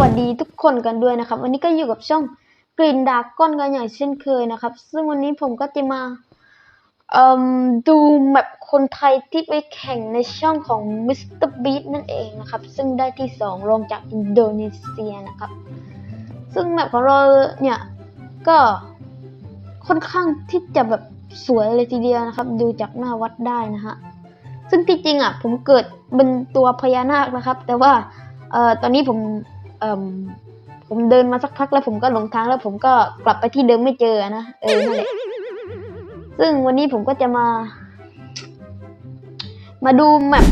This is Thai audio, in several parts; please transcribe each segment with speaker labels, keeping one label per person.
Speaker 1: วัสดีทุกคนกันด้วยนะครับ วันนี้ก็อยู่กับช่องกรีนดาก้อนกันอย่างเช่นเคยนะครับ ซึ่งวันนี้ผมก็จะมาดูแมปคนไทยที่ไปแข่งในช่องของ Mr. Beat นั่นเองนะครับ ซึ่งได้ที่สองรองจากอินโดนีเซียนะครับ ซึ่งแมปของเราเนี่ย ก็ค่อนข้างที่จะแบบสวยเลยทีเดียวนะครับ ดูจากหน้าวัดได้นะฮะซึ่งที่จริงอะผมเกิดเป็นตัวพญานาคนะครับ แต่ว่าเอ่อตอนนี้ผม ผมเดินมาสักพักแล้วผมก็หลงทางแล้วผมก็กลับไปที่เดิมไม่เจอนะเออนั่นแหละซึ่งวันนี้ผมก็จะมา มาดูแมป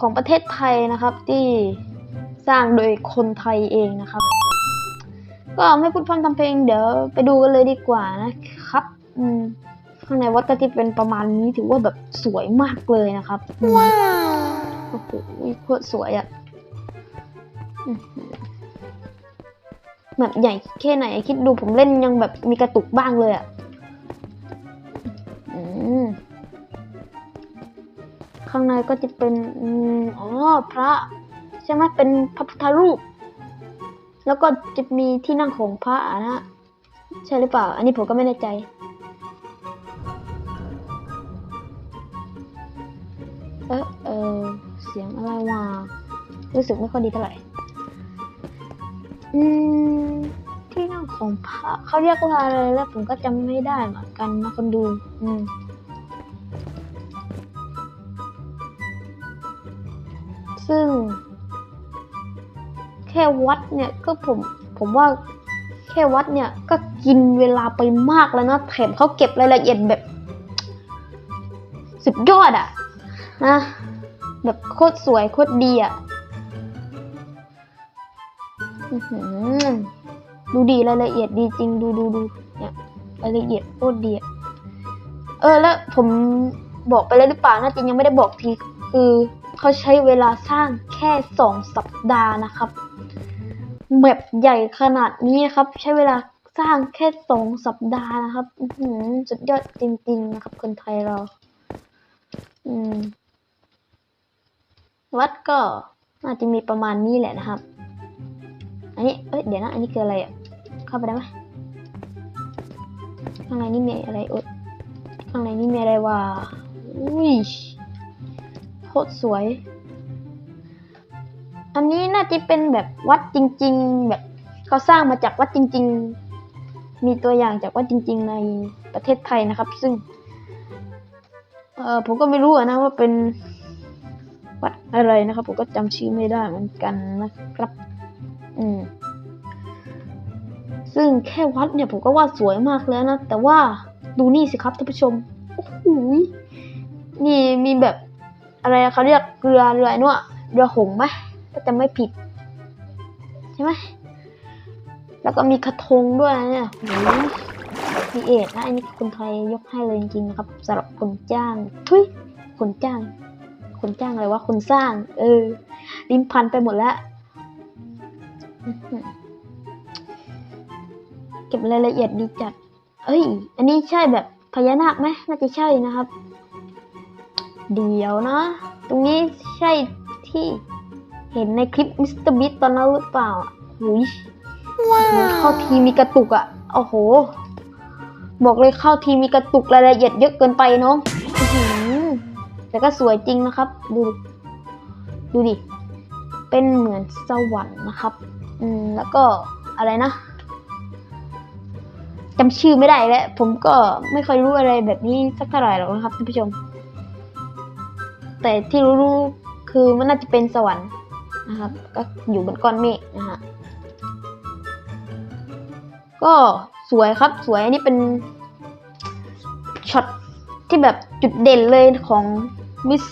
Speaker 1: ของประเทศไทยนะครับ ที่สร้างโดยคนไทยเองนะครับ ก็ไม่พูดพร่ำทำเพลงเดี๋ยวไปดูกันเลยดีกว่านะครับ อืมข้างในวัดก็จะเป็นประมาณนี้ถือว่าแบบสวยมากเลยนะครับว้าวโอ้โหโคตรสวยอะ่ะอื้อหือ แบบใหญ่แค่ไหนคิดดูผมเล่นยังแบบมีกระตุกบ้างเลยอะ่ะข้างในก็จะเป็นอ๋อพระ ใช่ไหมเป็นพระพุทธรูป แล้วก็จะมีที่นั่งของพระอะนะ ใช่หรือเปล่า อันนี้ผมก็ไม่แน่ใจเออเออเสียงอะไรวะรู้สึกไม่ค่อยดีเท่าไหร่ อืมที่นั่งของพระเขาเรียกว่าอะไรแล้วผมก็จำไม่ได้เหมือนกันนะคนดู อืมซึ่ง แค่วัดเนี่ยก็ผมผมว่าแค่วัดเนี่ยก็กินเวลาไปมากแล้วนะแถมเขาเก็บรายละเอียดแบบ สุดยอดอะนะ แบบโคตรสวยโคตรดีอะ ดูดีรายละเอียดดีจริงดูดูดูเนี่ยรายละเอียดโคตรดีเออแล้วผมบอกไปแล้วหรือเปล่าน่าจะยังไม่ได้บอกทีคือเขาใช้เวลาสร้างแค่สองสัปดาห์นะครับแมปใหญ่ขนาดนี้ครับ ใช้เวลาสร้างแค่สองสัปดาห์นะครับหือสุดยอดจริง ๆ นะครับ คนไทยเรา อืม วัดก็น่าจะมีประมาณนี้แหละนะครับ อันนี้ เอ้ย เดี๋ยวนะ อันนี้คืออะไรอะ เข้าไปได้ไหมข้างในนี่มีอะไรอุ๊ยข้างในนี่มีอะไรวะอุ้ยโคตรสวย อันนี้น่าจะเป็นแบบวัดจริง ๆ แบบเขาสร้างมาจากวัดจริง ๆ มีตัวอย่างจากวัดจริง ๆ ในประเทศไทยนะครับ ซึ่ง เออผมก็ไม่รู้นะว่าเป็นวัดอะไรนะครับ ผมก็จำชื่อไม่ได้เหมือนกันนะครับ อืม ซึ่งแค่วัดเนี่ยผมก็ว่าสวยมากแล้วนะ แต่ว่าดูนี่สิครับท่านผู้ชม โอ้โหยนี่มีแบบอะไรเขาเรียกเรือเรือไอ้นู่นอะเรือหงไหมถ้าจำไม่ผิด ใช่ไหม แล้วก็มีกระทงด้วยนะเนี่ยโอ้ยมีเอกนะอันนี้คนไทยยกให้เลยจริงๆนะครับสำหรับคนจ้าง ทุยคนจ้าง คนจ้างอะไรวะคนสร้าง เออ ลิ้นพันไปหมดแล้ว เก็บรายละเอียดดีจัด เอ้ย อันนี้ใช่แบบพญานาคไหมน่าจะใช่นะครับ เดี๋ยวนะ ตรงนี้ใช่ที่เห็นในคลิปมิสเตอร์บิตตอนนั้นหรือเปล่าหุยว้าวเข้าทีมีกระตุกอะโอ้โห บอกเลยเข้าทีมีกระตุกรายละเอียดเยอะเกินไปน้องแต่ก็สวยจริงนะครับ ดู ดูดิ เป็นเหมือนสวรรค์นะครับ อืมแล้วก็อะไรนะจำชื่อไม่ได้แล้วผมก็ไม่ค่อยรู้อะไรแบบนี้สักเท่าไหร่หรอกนะครับท่านผู้ชม แต่ที่รู้ๆคือมันน่าจะเป็นสวรรค์นะครับ ก็อยู่บนก้อนเมฆนะฮะก็สวยครับสวยอันนี้เป็นช็อตที่แบบจุดเด่นเลยของมิส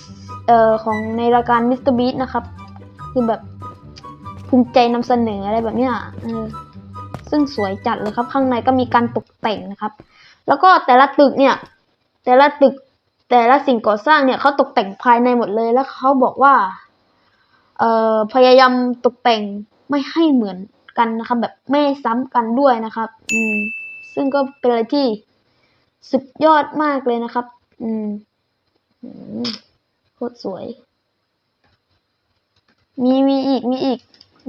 Speaker 1: เอ่อของในรายการมิสเตอร์บีนะครับ คือแบบ ภูมิใจนำเสนออะไรแบบเนี้ยเออซึ่งสวยจัดเลยครับ ข้างในก็มีการตกแต่งนะครับ แล้วก็แต่ละตึกเนี่ย แต่ละตึกแต่ละสิ่งก่อสร้างเนี่ยเขาตกแต่งภายในหมดเลยแล้วเขาบอกว่า เอ่อพยายามตกแต่งไม่ให้เหมือนกันนะครับ แบบไม่ซ้ำกันด้วยนะครับ อืม ซึ่งก็เป็นอะไรที่สุดยอดมากเลยนะครับ อืมโคตรสวย มีมีอีกมีอีก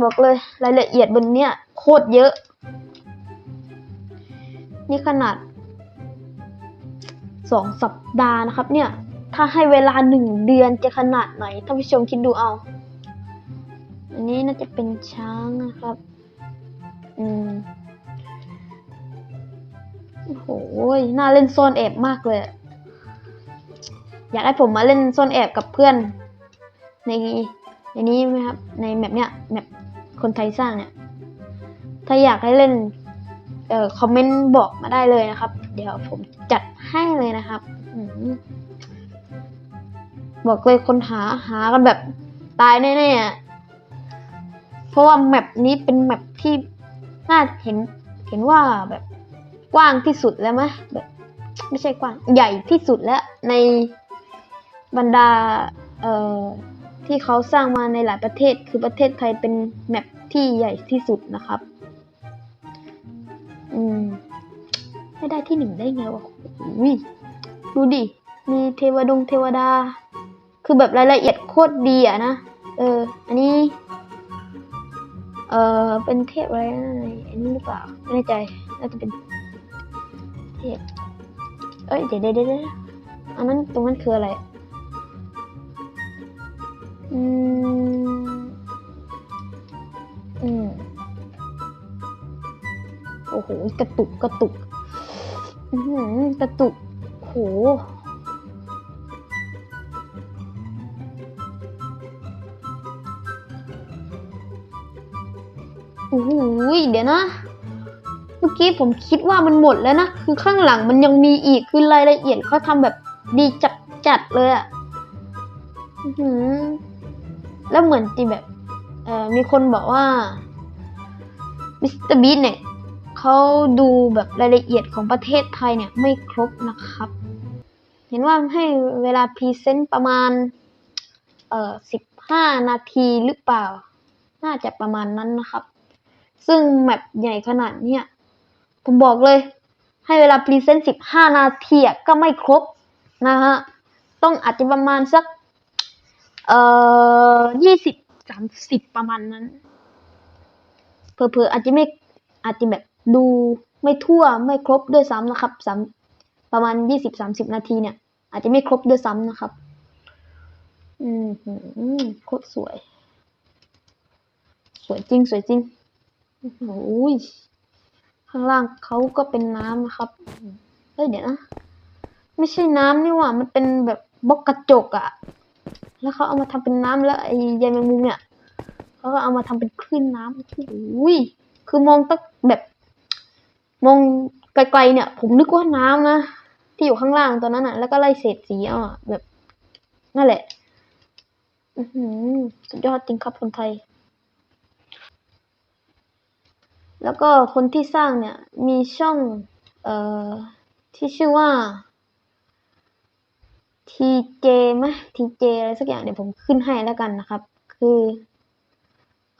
Speaker 1: บอกเลยรายละเอียดบนเนี้ยโคตรเยอะ นี่ขนาดสองสัปดาห์นะครับ เนี่ย ถ้าให้เวลาหนึ่งเดือนจะขนาดไหนท่านผู้ชมคิดดูเอา อันนี้น่าจะเป็นช้างนะครับ อืมโอ้โหน่าเล่นซ่อนแอบมากเลยอะอยากให้ผมมาเล่นซ่อนแอบกับเพื่อน ในในนี้ไหมครับ ในแมปเนี้ยแมป คนไทยสร้างเนี่ย ถ้าอยากให้เล่นเอ่อคอมเมนต์บอกมาได้เลยนะครับ เดี๋ยวผมจัดให้เลยนะครับอบอกเลยคนหาหากันแบบตายแน่ๆอะเพราะว่าแมปนี้เป็นแมปที่น่าเห็นเห็นว่าแบบกว้างที่สุดแล้วไหมแบบไม่ใช่กว้างใหญ่ที่สุดแล้วในบรรดา เอ่อ ที่เขาสร้างมาในหลายประเทศ คือประเทศไทยเป็นแมปที่ใหญ่ที่สุดนะครับ อืม ไม่ได้ที่หนึ่งได้ไงวะอุ้ยดูดิ มีเทวดงเทวดา คือแบบรายละเอียดโคตรดีอะนะ เออ อันนี้ เออเป็นเทพอะไรนะอันนี้หรือเปล่า ไม่แน่ใจ น่าจะเป็น เทพ เอ้ย เดี๋ยวเดี๋ยวเดี๋ยวอันนั้นตรงนั้นคืออะไร อืม อืม โอ้โห กระตุก กระตุก อือหือกระตุก โห โอ้โหเดี๋ยวนะเมื่อกี้ผมคิดว่ามันหมดแล้วนะ คือข้างหลังมันยังมีอีก คือรายละเอียดเขาทำแบบดีจัดจัดเลยอะ่ะ อือ แล้วเหมือนที่แบบเออมีคนบอกว่ามิสเตอร์บีเนี่ยเขาดูแบบรายละเอียดของประเทศไทยเนี่ยไม่ครบนะครับ เห็นว่าให้เวลาพรีเซนต์ประมาณเอ่อสิบห้านาทีหรือเปล่า น่าจะประมาณนั้นนะครับ ซึ่งแมปใหญ่ขนาดเนี้ยผมบอกเลย ให้เวลาพรีเซนต์สิบห้านาทีก็ไม่ครบนะฮะ ต้องอาจจะประมาณสัก เอ่อยี่สิบสามสิบประมาณนั้น เพอเพอๆอาจจะไม่อาจจะแบบดูไม่ทั่วไม่ครบด้วยซ้ำนะครับสามประมาณยี่สิบสามสิบนาทีเนี่ย อาจจะไม่ครบด้วยซ้ำนะครับ อืมหือโคตรสวย สวยจริง สวยจริงโอ้ยข้างล่างเขาก็เป็นน้ำนะครับเฮ้ยเดี๋ยวนะ ไม่ใช่น้ำนี่หว่า มันเป็นแบบบล็อกกระจกอะ แล้วเขาเอามาทำเป็นน้ำแล้วไอ้ใยแมงมุมเนี่ยเขาก็เอามาทำเป็นคลื่นน้ำโอ้ยคือมองตั้งแบบ มองไกลๆเนี่ย ผมนึกว่าน้ำนะที่อยู่ข้างล่างตอนนั้นอะแล้วก็ไล่เศษสีเอาอะแบบ นั่นแหละอือหือสุดยอดจริงครับคนไทย แล้วก็คนที่สร้างเนี่ย มีช่อง เอ่อ ที่ชื่อว่า TJ ไหม TJ อะไรสักอย่างเดี๋ยวผมขึ้นให้แล้วกันนะครับ คือ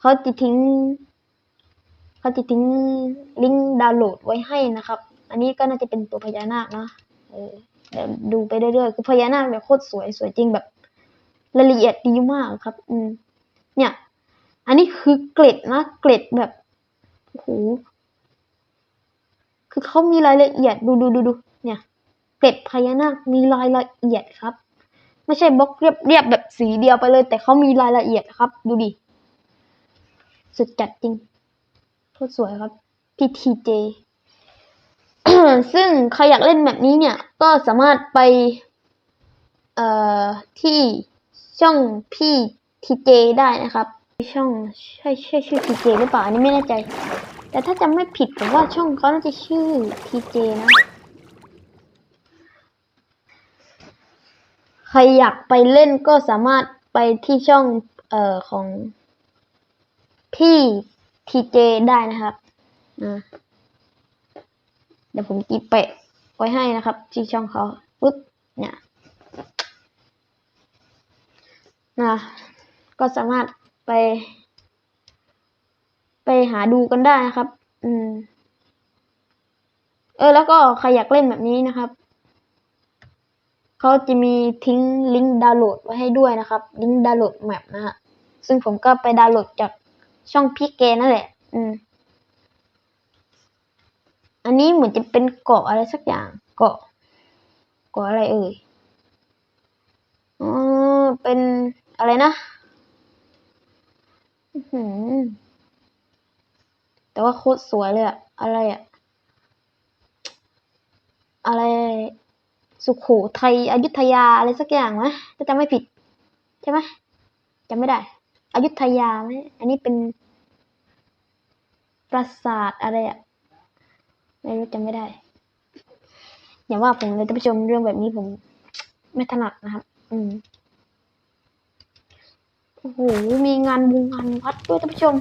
Speaker 1: เขาจะทิ้งเขาจะทิ้งลิงก์ดาวน์โหลดไว้ให้นะครับ อันนี้ก็น่าจะเป็นตัวพญานาคนะเออเดี๋ยวดูไปเรื่อยๆคือพญานาคแบบโคตรสวยสวยจริงแบบรายละเอียดดีมากครับ อืม เนี่ย อันนี้คือเกล็ดนะเกล็ดแบบโอ้โหคือเขามีรายละเอียดดูดูดูดู เกล็ดพญานาคมีรายละเอียดครับ ไม่ใช่บล็อกเรียบเรียบแบบสีเดียวไปเลย แต่เขามีรายละเอียดครับ ดูดิ สุดจัดจริงโคตรสวยครับ PTJ ซึ่งใครอยากเล่นแบบนี้เนี่ย ก็สามารถไป เอ่อ ที่ช่องพี่ TJ ได้นะครับช่องใช่ใช่ชื่อ TJ หรือเปล่าอันนี้ไม่แน่ใจ แต่ถ้าจำไม่ผิดผมว่าช่องเขาน่าจะชื่อ TJ นะ ใค รอยากไปเล่นก็สามารถไปที่ช่องเอ่อของพี่ทีเจได้นะครับนะเดี๋ยวผมกีแปะไว้ให้นะครับที่ช่องเขาปึ๊บเนี่ยนะก็สามารถไป ไปหาดูกันได้นะครับ อืม เออ แล้วก็ใครอยากเล่นแบบนี้นะครับ เขาจะมีทิ้งลิงก์ดาวน์โหลดไว้ให้ด้วยนะครับ ลิงก์ดาวน์โหลดแมปนะฮะ ซึ่งผมก็ไปดาวน์โหลดจากช่องพี่แกนั่นแหละ อืม อันนี้เหมือนจะเป็นเกาะอะไรสักอย่าง เกาะ เกาะอะไรเอ่ย อ๋อ เป็นอะไรนะอื้อหือแต่ว่าโคตรสวยเลยอะอะไรอะอะไร สุโขทัยอยุธยาอะไรสักอย่างไหมถ้าจำไม่ผิด ใช่ไหมจำไม่ได้อยุธยาไหมอันนี้เป็น ปราสาทอะไรอะไม่รู้จำไม่ได้ อย่าว่าผมเลยท่านผู้ชมเรื่องแบบนี้ผม ไม่ถนัดนะครับ อืมโอ้โหมีงานบุงงานวัดด้วยท่านผู้ชม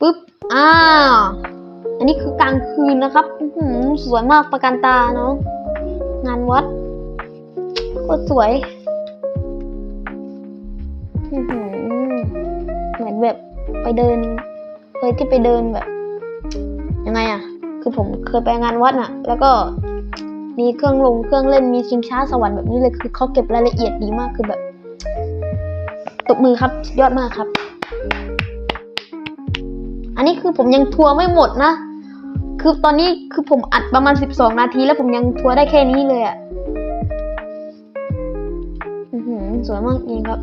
Speaker 1: ปึ๊บอ้าวอันนี้คือกลางคืนนะครับสวยมากประการตาเนาะ งานวัดโคตรสวยเหมือนแบบไปเดินเคยที่ไปเดินแบบยังไงอะคือผมเคยไปงานวัดน่ะ แล้วก็มีเครื่องลงเครื่องเล่นมีชิงช้าสวรรค์แบบนี้เลยคือเขาเก็บรายละเอียดดีมากคือแบบตบมือครับยอดมากครับ อันนี้คือผมยังทัวร์ไม่หมดนะ คือตอนนี้คือผมอัดประมาณสิบสองนาที แล้วผมยังทัวร์ได้แค่นี้เลยอะ่ะอือหือสวยมากจริงครับ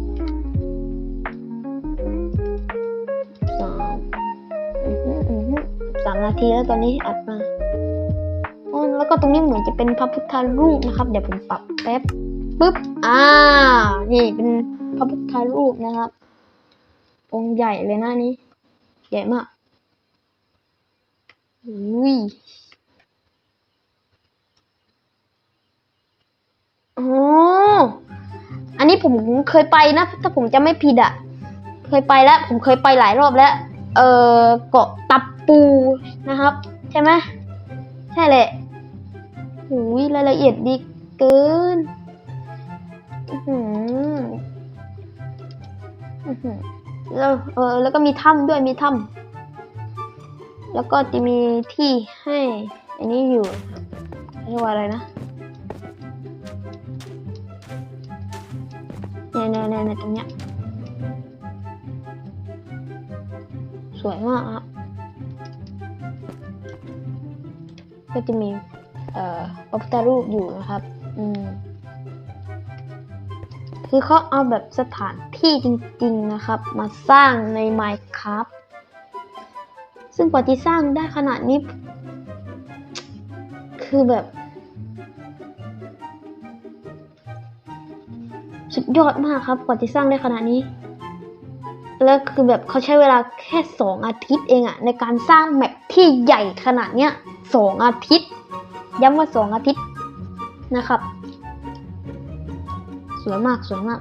Speaker 1: สามอือหืออือหือสามนาทีแล้วตอนนี้อัดมาแล้วก็ตรงนี้เหมือนจะเป็นพระพุทธรูปนะครับ เดี๋ยวผมปรับแป๊บปึ๊บ อ่า นี่เป็นพระพุทธรูปนะครับ องค์ใหญ่เลยนะนี้ ใหญ่มาก อุ้ยอ๋ออันนี้ผมเคยไปนะ ถ้าผมจะไม่ผิดอะเคยไปแล้ว ผมเคยไปหลายรอบแล้ว เออเกาะตับปูนะครับ ใช่ไหมใช่แหละหูยรายละเอียดดีเกินอื้อหืออื้อหือแล้วเออแล้วก็มีถ้ำด้วยมีถ้ำ แล้วก็จะมีที่ให้ อันนี้อยู่เรียกว่าอะไรนะเนี่ยเนี่ยเนี่ยตรงเนี้ยสวยมากครับก็จะมีเอ่อพระพุทธรูปอยู่นะครับ อืม คือเขาเอาแบบสถานที่จริง ๆนะครับ มาสร้างใน Minecraft ซึ่งกว่าที่สร้างได้ขนาดนี้ คือแบบ สุดยอดมากครับ กว่าที่สร้างได้ขนาดนี้ แล้วคือแบบเขาใช้เวลาแค่สองอาทิตย์เองอะในการสร้างแมปที่ใหญ่ขนาดเนี้ยสองอาทิตย์ ย้ำว่าสองอาทิตย์นะครับ สวยมากสวยมาก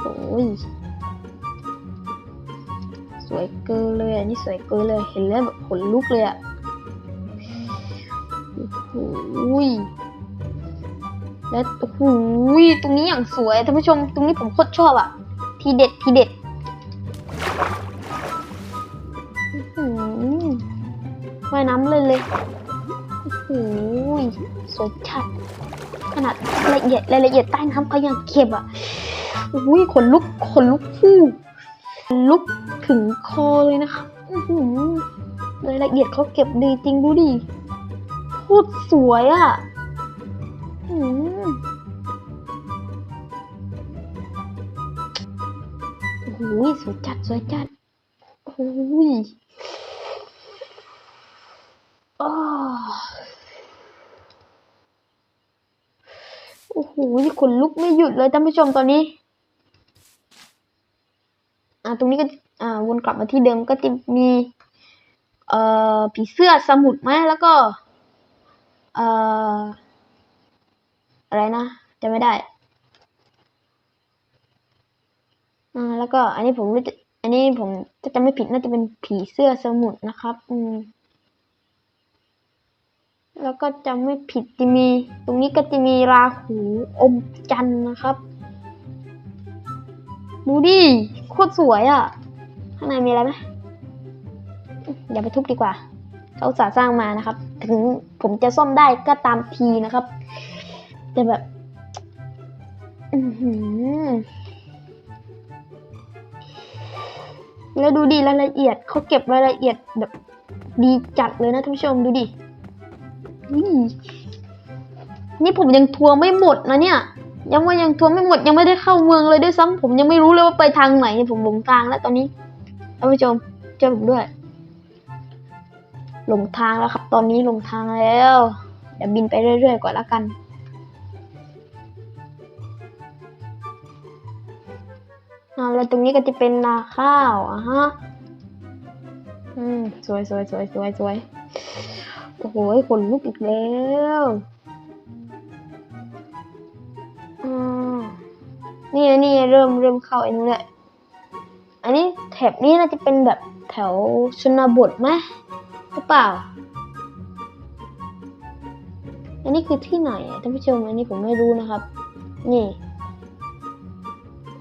Speaker 1: โอ้ย วยเกินเลยอันนี้สวยเกินเลยเห็นแล้วแบบขนลุกเลยอะโอ้ยแล้วโอ้โหยตรงนี้อย่างสวยท่านผู้ชม ตรงนี้ผมโคตรชอบอะทีเด็ดทีเด็ดว่ายน้ำเลยเลยโอ้ยสวยชัดขนาดละเอียดรายละเอียดใต้น้ำเขายังเก็บอะอุ้ยขนลุกขนลุกฟู่ ลุกถึงคอเลยนะคะอื้อหือรายละเอียดเขาเก็บดีจริงดูดิโคตรสวยอะโอ้โหสวยจัดสวยจัดโอ้ยอ้าโอ้โหขนลุกไม่หยุดเลยท่านผู้ชมตอนนี้ ตรงนี้ก็อ่าวนกลับมาที่เดิมก็จะมีเอ่อผีเสื้อสมุดไหมแล้วก็เอ่ออะไรนะจะไม่ได้อ่าแล้วก็อันนี้ผมรู้จะอันนี้ผมจะจำไม่ผิดน่าจะเป็นผีเสื้อสมุดนะครับ อืมแล้วก็จำไม่ผิดจะมี ตรงนี้ก็จะมีราหูอมจันนะครับ ดูดิโคตรสวยอะ่ะ ข้างในมีอะไรไหมอย่าไปทุบดีกว่า เขาสาสร้างมานะครับ ถึงผมจะซ่อมได้ก็ตามทีนะครับ แต่แบบแล้วดูดิรายละเอียดเขาเก็บรายละเอียดแบบดีจัดเลยนะท่านผู้ชมดูดินี่ผมยังทัวร์ไม่หมดนะเนี่ย ยังว่ายังทัวร์ไม่หมดยังไม่ได้เข้าเมืองเลยด้วยซ้ำผมยังไม่รู้เลยว่าไปทางไหนผมหลงทางแล้วตอนนี้ท่านผู้ชมเจอผมด้วย หลงทางแล้วครับ ตอนนี้หลงทางแล้ว เดี๋ยวบินไปเรื่อยๆก่อนละกันอ่าแล้วตรงนี้ก็จะเป็นนาข้าวอะฮะอืมสวยสวยสวยสวยสวยโอ้โหขนลุกอีกแล้ว อนี่นี่เริ่มเริ่มเข้าไอ้นู้นแหละ อันนี้แถบนี้น่าจะเป็นแบบแถวชนบทไหมหรือเปล่า อันนี้คือที่ไหนท่านผู้ชมอันนี้ผมไม่รู้นะครับ นี่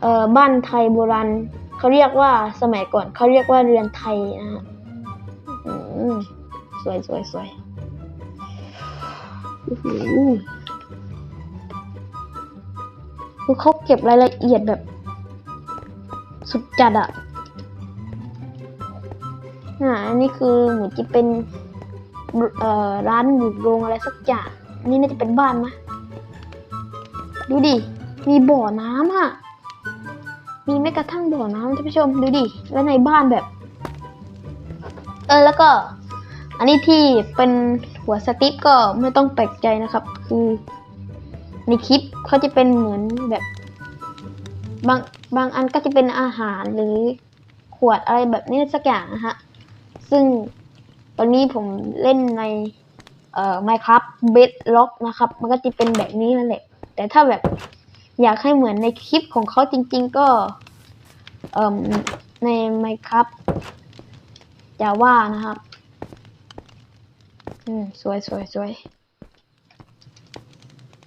Speaker 1: เอ่อบ้านไทยโบราณเขาเรียกว่าสมัยก่อนเขาเรียกว่าเรือนไทยนะฮะสวยสวยสวยโอ้โห คือเขาเก็บรายละเอียดแบบ สุดจัดอะอ่าอันนี้คือเหมือนจะเป็นเอ่อร้านหมูโรงอะไรสักอย่างอันนี้น่าจะเป็นบ้านมะดูดิ มีบ่อน้ำอะมีแม้กระทั่งบ่อน้ำท่านผู้ชมดูดิ แล้วในบ้านแบบ เออแล้วก็ อันนี้ที่เป็นหัวสติ๊กก็ไม่ต้องแปลกใจนะครับ คือ ในคลิปเขาจะเป็นเหมือนแบบ บางบางอันก็จะเป็นอาหารหรือขวดอะไรแบบนี้สักอย่างนะฮะ ซึ่งตอนนี้ผมเล่นในเอ่อ Minecraft Bedrock นะครับ มันก็จะเป็นแบบนี้นั่นแหละ แต่ถ้าแบบอยากให้เหมือนในคลิปของเขาจริง ๆ ก็เอ่อใน Minecraft จะว่านะครับ อืม สวยสวยสวย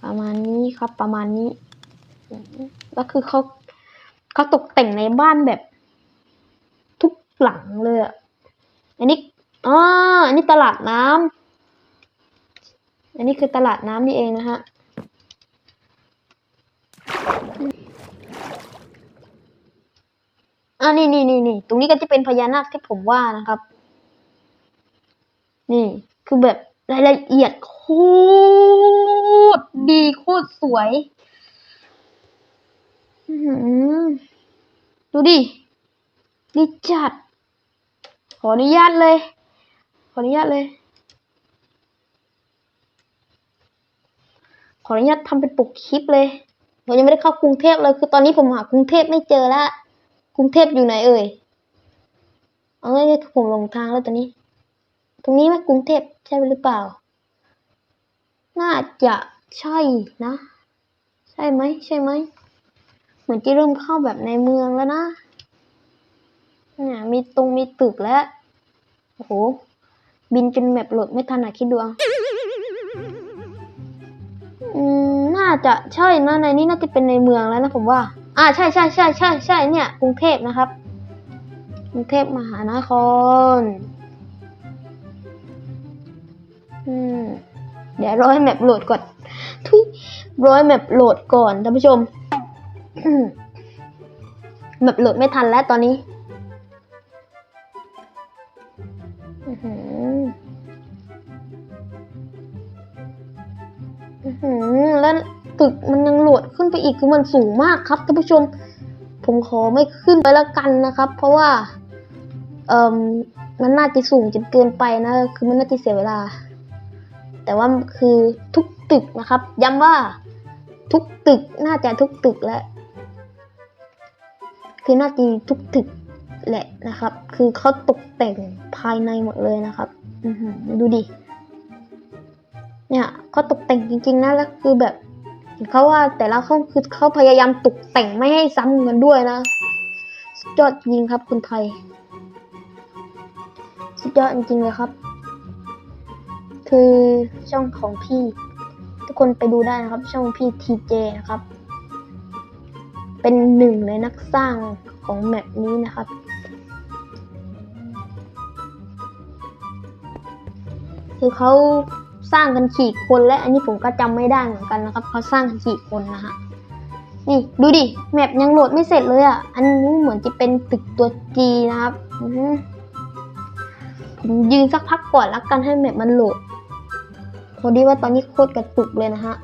Speaker 1: ประมาณนี้ครับประมาณนี้อืมแล้วคือเขาเขาตกแต่งในบ้านแบบ ทุกหลังเลยอะอันนี้อ๋ออันนี้ตลาดน้ำอันนี้คือตลาดน้ำนี่เองนะฮะอ่านี่นี่นี่นี่ตรงนี้ก็จะเป็นพญานาคที่ผมว่านะครับ นี่คือแบบ รายละเอียดโคตรดีโคตรสวยดูดิดีจัด ขออนุญาตเลย ขออนุญาตเลย ขออนุญาตทำเป็นปกคลิปเลยผมยังไม่ได้เข้ากรุงเทพเลย คือตอนนี้ผมหากรุงเทพไม่เจอละกรุงเทพอยู่ไหนเอ่ย เอาง่ายๆผมหลงทางแล้วตอนนี้ ตรงนี้ไหมกรุงเทพใช่หรือเปล่า น่าจะใช่นะ ใช่ไหมใช่ไหม เหมือนจะเริ่มเข้าแบบในเมืองแล้วนะเนี่ยมีตรงมีตึกแล้วโอ้โหบินจนแมปโหลดไม่ทันอะคิดดูเอาอืมน่าจะใช่นะในนี้น่าจะเป็นในเมืองแล้วนะผมว่า อ่าใช่ใช่ใช่ใช่ใช่เนี่ยกรุงเทพนะครับกรุงเทพมหานคร เดี๋ยวรอให้แมปโหลดก่อน ทุยรอให้แมปโหลดก่อนท่านผู้ชมแมปโหลดไม่ทันแล้วตอนนี้อื้อหืออื้อหือแล้วตึกมันยังโหลดขึ้นไปอีกคือมันสูงมากครับท่านผู้ชม ผมขอไม่ขึ้นไปแล้วกันนะครับ เพราะว่า เอ่มมันน่าจะสูงจนเกินไปนะ คือมันน่าจะเสียเวลา แต่ว่าคือทุกตึกนะครับ ย้ำว่าทุกตึกน่าจะทุกตึกแหละคือน่าจะทุกตึกแหละนะครับ คือเขาตกแต่งภายในหมดเลยนะครับดูดิเนี่ยเขาตกแต่งจริงๆนะแล้วคือแบบเขาว่าแต่ละห้องคือเขาพยายามตกแต่งไม่ให้ซ้ำกันด้วยนะสุดยอดจริงครับคุณไทย สุดยอดจริงเลยครับ คือช่องของพี่ ทุกคนไปดูได้นะครับ ช่องพี่ทีเจนะครับ เป็นหนึ่งในนักสร้างของแมปนี้นะครับ คือเขาสร้างกันกี่คนและอันนี้ผมก็จำไม่ได้เหมือนกันนะครับเขาสร้างกันกี่คนนะฮะนี่ดูดิแมปยังโหลดไม่เสร็จเลยอะ อันนี้เหมือนจะเป็นตึกตัวจีนะครับผมยืนสักพักก่อนแล้วกันให้แมปมันโหลด พอดีว่าตอนนี้โคตรกระตุกเลยนะฮะ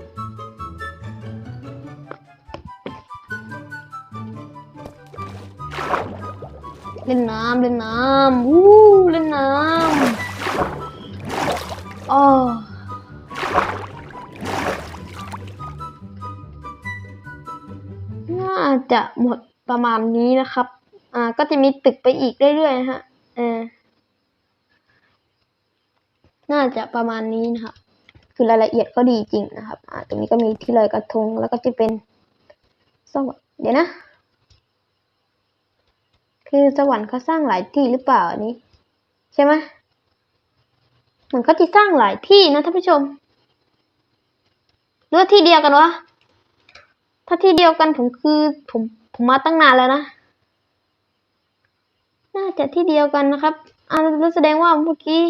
Speaker 1: เล่นน้ำเล่นน้ำวู้เล่นน้ำอ๋อน่าจะหมดประมาณนี้นะครับ อ่า ก็จะมีตึกไปอีกเรื่อยๆนะฮะ เออ น่าจะประมาณนี้นะครับ คือรายละเอียดก็ดีจริงนะครับอ่าตรงนี้ก็มีที่ลอยกระทงแล้วก็จะเป็นสวรรค์เดี๋ยวนะ คือสวรรค์เขาสร้างหลายที่หรือเปล่าอันนี้ ใช่ไหมเหมือนเขาจะสร้างหลายที่นะท่านผู้ชมหรือว่าที่เดียวกันวะถ้าที่เดียวกันผมคือผมผมมาตั้งนานแล้วนะน่าจะที่เดียวกันนะครับอ่าแล้วแสดงว่าเมื่อกี้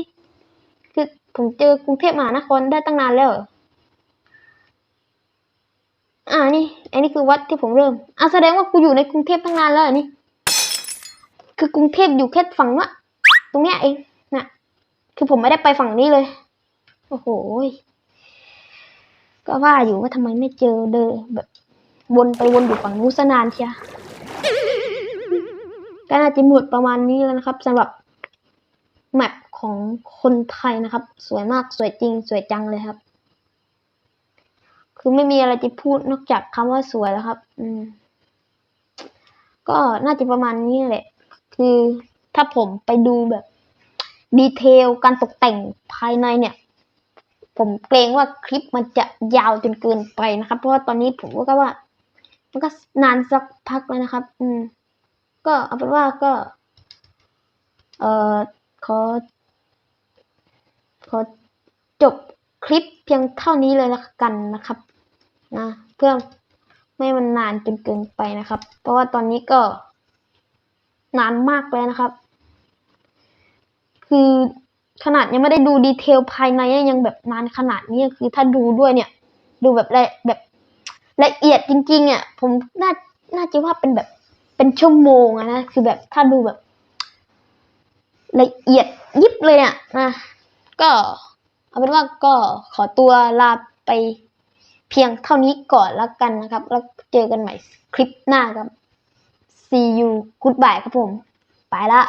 Speaker 1: ผมเจอกรุงเทพมหานครได้ตั้งนานแล้ว อ่านี่ อันนี้คือวัดที่ผมเริ่ม อ่าแสดงว่ากูอยู่ในกรุงเทพตั้งนานแล้วนี่ คือกรุงเทพอยู่แค่ฝั่งนู้นตรงเนี้ยเองนะคือผมไม่ได้ไปฝั่งนี้เลย โอ้โห ก็ว่าอยู่ว่าทำไมไม่เจอเดอแบบวนไปวนอยู่ฝั่งนู้นซะนานเชียก็น่าจะหมดประมาณนี้แล้วนะครับสำหรับแมป ของคนไทยนะครับ สวยมากสวยจริง สวยจังเลยครับ คือไม่มีอะไรจะพูดนอกจากคำว่าสวยแล้วครับ อืม ก็น่าจะประมาณนี้แหละ คือถ้าผมไปดูแบบดีเทลการตกแต่งภายในเนี่ย ผมเกรงว่าคลิปมันจะยาวจนเกินไปนะครับ เพราะว่าตอนนี้ผมก็ว่า มันก็นานสักพักแล้วนะครับ อืม ก็เอาเป็นว่าก็ เอ่อขอ ขอจบคลิปเพียงเท่านี้เลยละกันนะครับนะเพื่อไม่มันนานจนเกินไปนะครับ เพราะว่าตอนนี้ก็นานมากแล้วนะครับ คือขนาดยังไม่ได้ดูดีเทลภายในยังแบบนานขนาดนี้คือถ้าดูด้วยเนี่ย ดูแบบละแบบละเอียดจริงๆอะผมน่าน่าจะว่าเป็นแบบเป็นชั่วโมงนะคือแบบถ้าดูแบบ ละเอียดยิบเลยอะนะ ก็เอาเป็นว่าก็ขอตัวลาไปเพียงเท่านี้ก่อนแล้วกันนะครับ แล้วเจอกันใหม่คลิปหน้าครับ see you goodbye ครับผม ไปละ